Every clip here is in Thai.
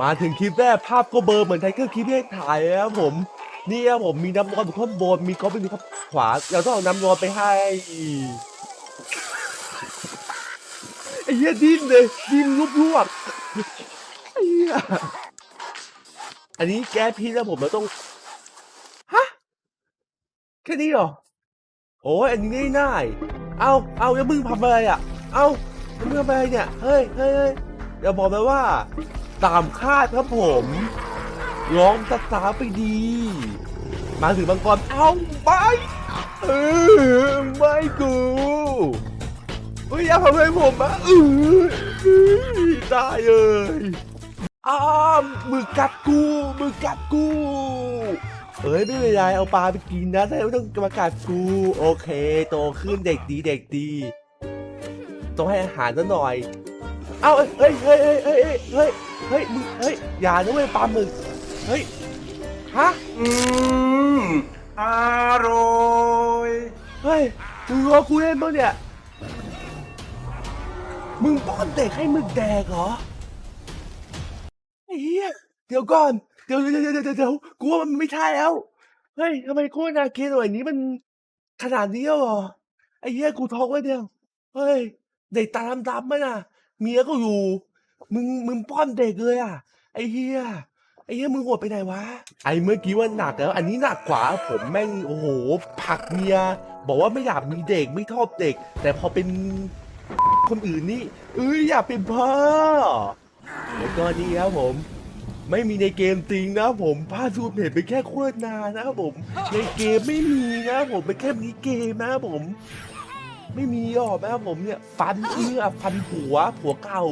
มาถึงคลิปแรกภาพก็เบอร์เหมือนไทเกอร์คลิปที่ถ่ายแล้วครับผมนี่ครับผมมีน้ำร้อนอยู่ข้างบนมีก๊อฟอยู่ข้างขวาเราต้องเอาน้ำร้อนไปให้ไอ้เหี้ยดิ้นเลยดิ้นรุบรวบไอ้เหี้ยอันนี้แก้พิษแล้วผมเราต้องฮะแค่นี้เหรอโอ้ยอันนี้ง่ายๆเอาเอาแล้วมึงทำอะไรอะ เอาแล้วมึงทำอะไรเนี่ยเฮ้ยเฮ้ยเฮ้ยอย่าบอกนะว่า ตามคาดครับผมร้องตาตาไปดี มาถึงบางกรเอาไปเออไม่กูเฮ้ยอย่าทำอะไรผมอะเออเฮ้ยได้เลยอ้ามมือกัดกูมือกัดกูเอ้ยไม่เป็นไรเอาปลาไปกินนะแต่ไม่ต้องมากัดกู โอเค โตขึ้นเด็กดีเด็กดี ต้องให้อาหารซะหน่อย เอาเฮ้ยเฮ้ยเฮ้ยเฮ้ยเฮ้ยเฮ้ยมึงเฮ้ยอย่านะเว้ยปลาหมึกเฮ้ยฮะอืมอร่อยเฮ้ยมึงรอกูเล่นปะเนี่ยมึงป้อนเด็กให้มึงแดกเหรอไอ้เหี้ยเดี๋ยวก่อนเดี๋ยวเดี๋ยวเดี๋ยวเดี๋ยวเดี๋ยวกูว่ามันไม่ใช่แล้วเฮ้ยทำไมโคตรนาเกหน่อยนี้มันขนาดนี้แล้วเหรอไอ้เหี้ยกูท้องไว้เดียวเฮ้ยเด็กตาดำๆมันอะ เมียก็อยู่ มึงมึงป้อนเด็กเลยอะ ไอ้เหี้ยไอ้เหี้ยมึงโหดไปไหนวะ ไอ้เมื่อกี้ว่าหนักแล้ว อันนี้หนักกว่าผมแม่งโอ้โหผักเมีย บอกว่าไม่อยากมีเด็กไม่ชอบเด็ก แต่พอเป็นคนอื่นนี่เอ้ยอยากเป็นพ่อแล้วก็นี่ครับผม ไม่มีในเกมจริงนะผมภาพซูมเห็นเป็นแค่โฆษณานะครับผม ในเกมไม่มีนะผมเป็นแค่มีเกมนะครับผม ไม่มีหรอกนะครับผมเนี่ย ฟันเอื้อฟันผัวผัวเก่า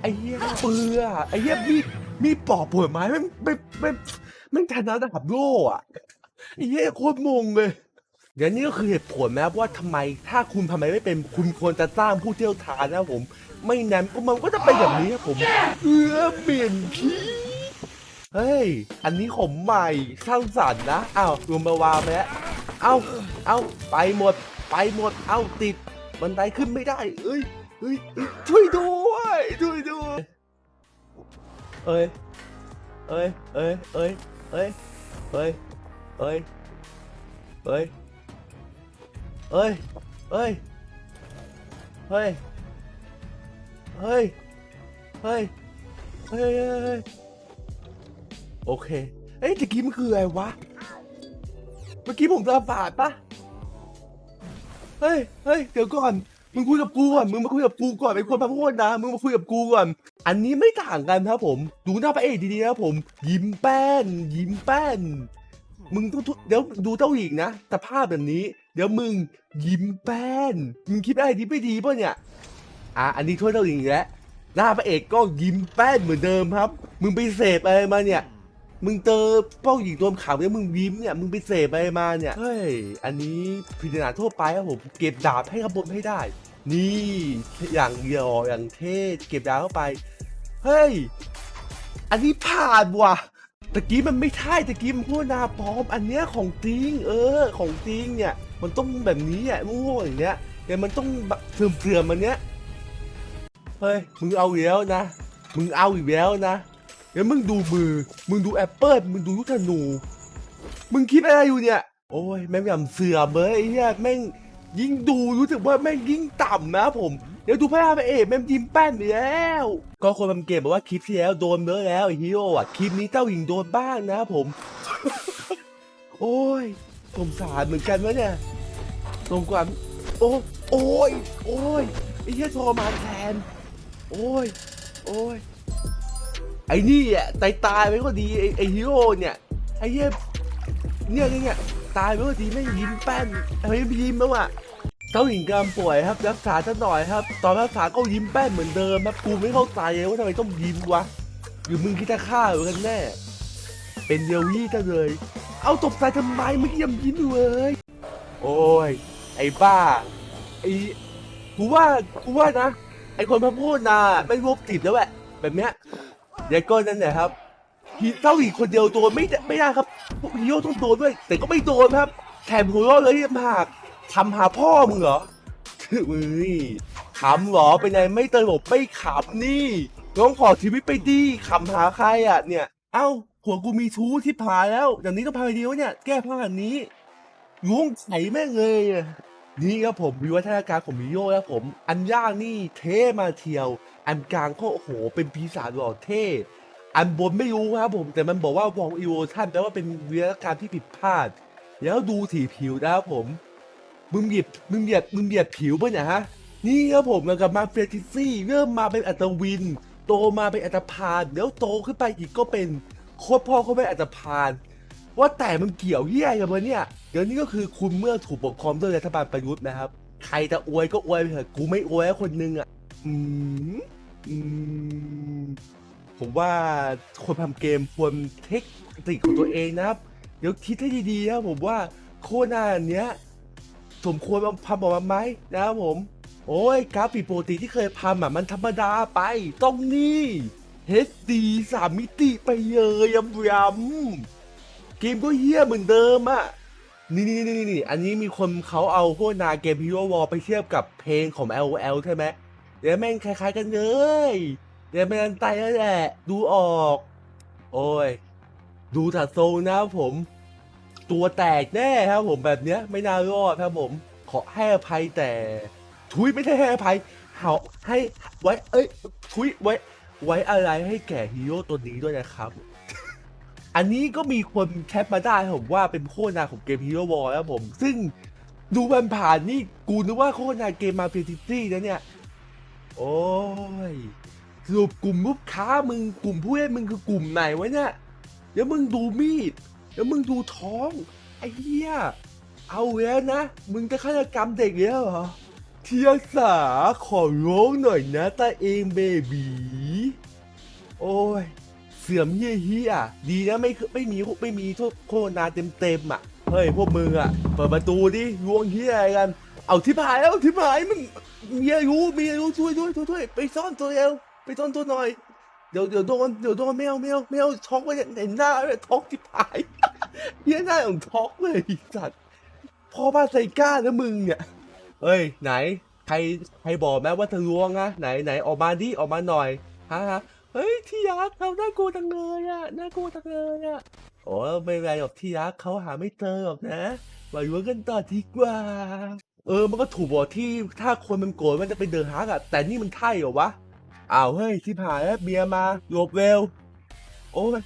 ไอ้เหี้ยเปือไอ้เหี้ยมีดมีดปอกผลไม้ไม่ไม่ไม่ไม่ทันระดับโลกอะไอ้เหี้ยโคตรงงเลยเดี๋ยวนี้ก็คือเหตุผลนะครับว่าทำไมถ้าคุณทำไมไม่เป็นคุณควรจะสร้างผู้เชี่ยวชาญนะผม ไม่นั้นก็มันก็จะเป็นแบบนี้ครับผมเอื้อเปลี่ยนขี้เฮ้ย อันนี้ของใหม่สร้างสรรค์นะอ้าวรวมมาวางไปแล้วเอ้าเอ้าไปหมด ไปหมดเอ้าติด บันไดขึ้นไม่ได้เอ้ยเอ้ยเอ้ยช่วยด้วยช่วยด้วยเอ้ยเอ้ยเอ้ยเอ้ยเอ้ยเอ้ยเอ้ยเอ้ยเอ้ยเอ้ยเฮ้ยเฮ้ยเฮ้ยเฮ้ยเฮ้ยโอเคเอ้ยตะกี้มันคืออะไรวะเมื่อกี้ผมตาฝาดปะ เฮ้ยเฮ้ยเดี๋ยวก่อน มึงคุยกับกูก่อน มึงมาคุยกับกูก่อนเป็นคนพาพูดนะ มึงมาคุยกับกูก่อน อันนี้ไม่ต่างกันครับผม ดูหน้าพระเอกดีๆนะครับผม ยิ้มแป้น ยิ้มแป้น มึงต้องทุเดี๋ยวดูเจ้าหญิงนะแต่ภาพแบบนี้ เดี๋ยวมึงยิ้มแป้น มึงคิดอะไรดีไม่ดีป่ะเนี่ย อะ อันนี้ช่วยเจ้าหญิงอีกแล้วหน้าพระเอกก็ยิ้มแป้นเหมือนเดิมครับ มึงไปเสพอะไรมาเนี่ย มึงเจอเป้าหญิงตัวขาวเนี่ยมึงยิ้มเนี่ยมึงไปเสพอะไรมาเนี่ยเฮ้ยอันนี้พิจารณาทั่วไปครับผมเก็บดาบให้ขบวนให้ได้ นี่อย่างเดียวอย่างเท่เก็บดาบเข้าไปเฮ้ยอันนี้ผ่านว่ะตะกี้มันไม่ใช่ตะกี้มันโฆษณาปลอม อันเนี้ยของจริง เออ ของจริงเนี่ย มันต้องแบบนี้อะโง่ๆอย่างเนี้ยแต่มันต้องแบบเสื่อมมันเนี้ยเฮ้ยมึงเอาอีกแล้วนะมึงเอาอีกแล้วนะ เดี๋ยวมึงดูมือ มึงดูแอปเปิลมึงดูลูกธนู มึงคิดอะไรอยู่เนี่ย โอ้ยแม่งแบบเสื่อมเลยไอ้เนี่ยแม่งยิ่งดูรู้สึกว่าแม่งยิ่งต่ำนะผม เดี๋ยวดูพระพระเอกแม่งยิ้มแป้นไปแล้ว ก็คนทำเกมบอกว่าคลิปที่แล้วโดนเยอะแล้วไอ้ฮีโร่อะคลิปนี้เจ้าหญิงโดนบ้างนะผม โอ้ยสงสารเหมือนกันวะเนี่ยสงสารโอ้โอ้ยโอ้ยไอ้เหี้ยทรมานแทน โอ้ย โอ้ย ไอ้นี่อะตายตายไปก็ดีไอ้ไอ้ฮีโร่เนี่ยไอ้เหี้ยเนี่ยเนี่ยเนี่ยตายไปก็ดีไม่ยิ้มแป้นทำไมไม่ยิ้มแล้วอะเจ้าหญิงกำป่วยครับรักษาซะหน่อยครับ ตอนรักษาก็ยิ้มแป้นเหมือนเดิมครับกูไม่เข้าใจเลยว่าทำไมต้องยิ้มวะหรือมึงคิดจะฆ่าหรือกันแน่เป็นเดวี่ซะเลย เอาตบใจทำไมมื่อกี้ยังยิ้มอยู่เลยโอ้ยไอ้บ้าไอ้กูว่ากูว่านะไอ้คนพระพูดนาไม่รบติดแล้วแหละแบบเนี้ย ยายก้อนนั่นแหละครับฮีเจ้าหญิงคนเดียวโดนไม่ได้ไม่ได้ครับพวกฮีโร่ต้องโดนด้วย แต่ก็ไม่โดนครับแถมหัวเราะเลยยังหักทำหาพ่อมึงเหรอมึงนี่ขำหรอเป็นไงไม่ตลกไม่ขำนี่น้องขอชีวิตไปดีขำหาใครอะเนี่ย เอ้าหัวกูมีชู้ที่ผาแล้วอย่างนี้ต้องพาไปดีวะเนี่ย แก้ผ้าแบบนี้ล้งไข่แม่งเลย นี่ครับผมวิวัฒนาการของมิโยครับผม อันย่างนี่เทมาเทียว อันกลางก็โอ้โห เป็นปีศาจหล่อเท่อันบนไม่รู้ครับผม แต่มันบอกว่าวองอีโวชันแปลว่าเป็นวิวัฒนาการที่ผิดพลาด แล้วดูถีผิวนะครับผม มึงเหยียบมึงเหยียบมึงเหยียบผิวปะเนี่ยฮะ นี่ครับผมแล้วกับมาเฟรติซี่เริ่มมาเป็นอัตวิน โตมาเป็นอัตพานแล้วโตขึ้นไปอีกก็เป็นโคตรพ่อเขาเป็นอัตพาน ว่าแต่มันเกี่ยวเหี้ยกันวะเนี่ยเดี๋ยวนี้ก็คือคุณเมื่อถูกปกครองด้วยรัฐบาลประยุทธ์นะครับ ใครจะอวยก็อวยไปเถอะกูไม่อวยคนนึงอะ อืมอืมผมว่าคนทำเกมควรเทคนิคของตัวเองนะครับ เดี๋ยวคิดให้ดีๆนะผมว่าโคหน้าอันเนี้ยสมควรเอาพับออกมาไหมนะครับผม โอ้ยกราฟิกปกติที่เคยพัมอะมันธรรมดาไป ต้องนี่ HD สามมิติไปเลยยำยำเกมก็เฮี้ยเหมือนเดิมอะนี่นี่นี่นี่อันนี้มีคนเขาเอาพวกนาเกม Hero War ไปเทียบกับเพลงของ LOL ใช่ไหม เดี๋ยวแม่งคล้ายๆกันเลย เดี๋ยวแม่งไตแล้วแหละ ดูออก โอ้ย ดูถัดโซลนะครับผม ตัวแตกแน่ครับผมแบบเนี้ยไม่น่ารอดครับผม ขอให้อภัยแต่ ทุยไม่ได้ให้อภัยเขาให้ไว้ เอ้ย ทุยไว้ ไว้อะไรให้แก่ฮีโร่ตัวนี้ด้วยนะครับ อันนี้ก็มีคนแคปมาได้ผมว่าเป็นโฆษณาของเกม Hero War แล้วผม ซึ่งดูมันผ่านนี่กูนึกว่าโฆษณาเกมมาเฟียซิตี้นะเนี่ย โอ้ยสรุปกลุ่มลูกค้ามึงกลุ่มผู้เล่นมึงคือกลุ่มไหนวะเนี่ยเดี๋ยวมึงดูมีดเดี๋ยวมึงดูท้องไอ้เหี้ยเอาแล้วนะ มึงจะฆาตกรรมเด็กแล้วเหรอเทียสาขอร้องหน่อยนะตาเองเบบีโอ้ยเสื่อมเฮี้ยเฮี้ยดีนะไม่ไม่มีไม่มีโฆษณาเต็มเต็มๆอะเฮ้ยพวกมึงอะเปิดประตูดิล้วงเฮี้ยอะไรกัน เอาที่ผายแล้วที่ผายมึงมีอะไรรู้มีอะไรรู้ช่วยด้วยช่วยด้วยไปซ่อนตัวเร็วไปซ่อนตัวหน่อยเดี๋ยวเดี๋ยวโดนเดี๋ยวโดนแมวแมวแมวช็อกไปเห็นหน้าเลยท็อกที่ผายเฮี้ยหน้าของท็อกเลยไอ้สัตว์พ่อบ้านไซก้านะมึงเนี่ยเฮ้ยไหนใครใครบอกแม้ว่าเธอล้วงนะไหนไหนออกมาดิออกมาหน่อยฮะฮะเฮ้ยที่ยักษ์เราน่ากลัวจังเลยอะน่ากลัวจังเลยอะโอ้ไม่เป็นไรหรอกที่ยักษ์เขาหาไม่เจอหรอกนะมาล้วงกันต่อดีกว่า เออ มันก็ถูกบอกที่ถ้าคนมันโกรธมันจะไปเดินฮักอะแต่นี่มันใช่เหรอวะ อ้าวเฮ้ยที่ผ่านแล้วเบียร์มาหลบเร็ว โอ้ย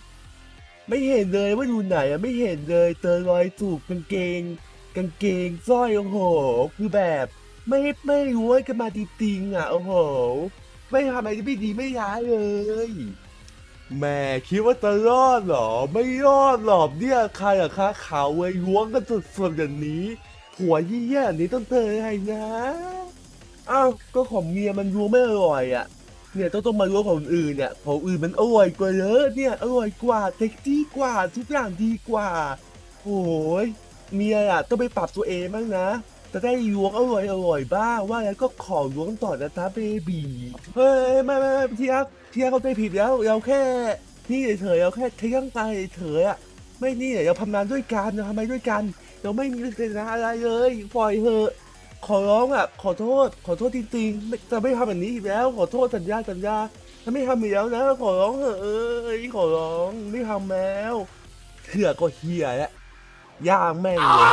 ไม่เห็นเลยว่าอยู่ไหนอะไม่เห็นเลยเจอรอยจูบกางเกง กางเกงสร้อยโอ้โห คือแบบไม่ไม่รู้ว่ากันมาจริงๆอะโอ้โห ไม่ทำอะไรที่ไม่ดีไม่ร้ายเลยแม่คิดว่าจะรอดเหรอ ไม่รอดหรอกเนี่ยใครอะคะขาวเว้ยล้วงกันสดๆอย่างนี้ ผัวยี่แย่ๆนี้ต้องเจอไงนะอ้าวก็ของเมียมันล้วงไม่อร่อยอะ เนี่ยต้องต้องมาล้วงของอื่นเนี่ยของอื่นมันอร่อยกว่าเยอะเนี่ยอร่อยกว่าเท็กซี่กว่าทุกอย่างดีกว่าโอ้ยเมียอะต้องไปปรับตัวเองบ้างนะจะได้ล้วงอร่อยอร่อยบ้างว่าแล้วก็ขอล้วงต่อนะจ๊ะเบบีเฮ้ยไม่ไม่ไม่ที่รักที่รักเขาใจผิดแล้วเราแค่ นี่เฉยเราแค่เที่ยงตายเฉยอะไม่นี่เราทำงานด้วยกันเราทำไมด้วยกัน เราไม่มีเจตนาอะไรเลย ปล่อยเถอะขอร้องอะ ขอโทษ ขอโทษจริงๆไม่จะไม่ทำแบบนี้อีกแล้ว ขอโทษสัญญาสัญญาจะไม่ทำอีกแล้วนะ ขอร้องเถอะเอ้ยขอร้องไม่ทำแล้วเถื่อก็เฮียแล้วย่างแม่งเลย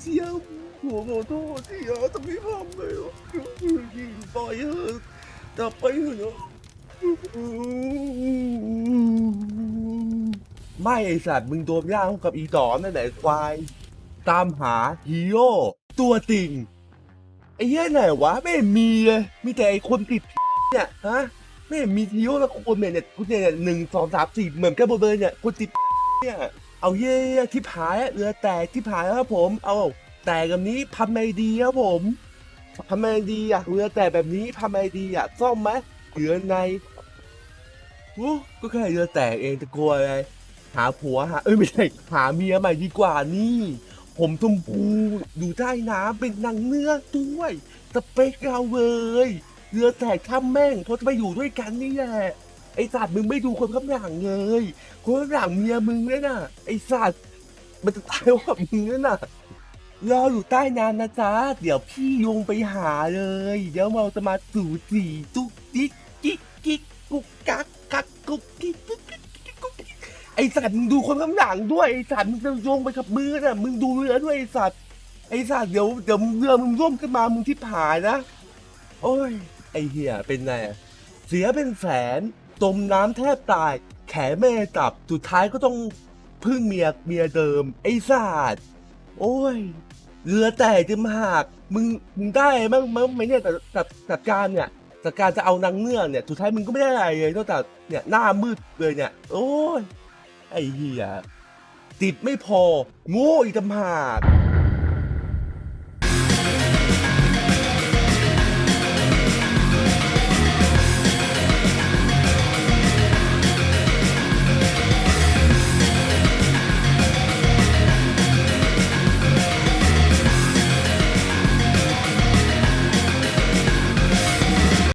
เที่ยว หัวขอโทษที่ยาทำไม่ทำเลยยิงปล่อยเถอะจับไปเถอะไม่ไอสัตว์มึงโดนย่างกับอีต่อนั่นแหละควาย ตามหาฮีโร่ตัวจริงไอ้เหี้ยไหนวะไม่มีเลยมีแต่ไอ้คนติดเนี่ยฮะไม่มีฮีโร่ละคนเนี่ยเนี่ยคุณเนี่ยหนึ่งสองสามสี่เหมือนกันหมดเลยเนี่ยคนติดเนี่ยเอาเย่ที่ผายเรือแตกที่ผายแล้วครับผมเอา แตกแบบนี้ทำไงดีครับผมทำไงดีอะเรือแตกแบบนี้ทำไงดีอะซ่อมไหมเรือในโอ้ก็แค่เรือแตกเองจะกลัวอะไรหาผัวหาเอ้ยไม่ใช่หาเมียใหม่ดีกว่านี่ ผมชมพูอยู่ใต้น้ำเป็นนางเงือด้วยสเปคเราเลยเรือแตกข้ามแม่งเพราะจะไปอยู่ด้วยกันนี่แหละไอไอสัตว์มึงไม่ดูคนข้างหลังเลยคนข้างหลังเมียมึงเนี่ยน่ะไอสัตว์มันจะตายว่ามึงเนี่ยน่ะ รออยู่ใต้น้ำนะจ๊ะ เดี๋ยวพี่โยงไปหาเลย เดี๋ยวเราจะมาสู่สีจุกจิกกิกกิกกุกกักกักกุกกิกกุกกิกกิกกุกกิกไอสัตว์มึงดูคนข้างหลังด้วยไอสัตว์มึงจะโยงไปกับมือน่ะมึงดูเรือด้วยไอสัตว์ไอสัตว์เดี๋ยวเดี๋ยวเรือมึงร่วมขึ้นมามึงที่ผานะ โอ้ย ไอเหี้ยเป็นไงเสียเป็นแสนจมน้ำแทบตาย แขนไม่จับสุดท้ายก็ต้องพึ่งเมียเมียเดิม ไอ้ศาสตร์โอ้ย เรือแตกจะมาหักมึงมึงได้มั้งมั้งไหมเนี่ยแต่แต่จัดการเนี่ยจัดการจะเอานางเงือกเนี่ยสุดท้ายมึงก็ไม่ได้อะไรเลยนอกจากเนี่ยหน้ามืดเลยเนี่ย โอ้ยไอ้เหี้ยติดไม่พอโง่อีกต่างหาก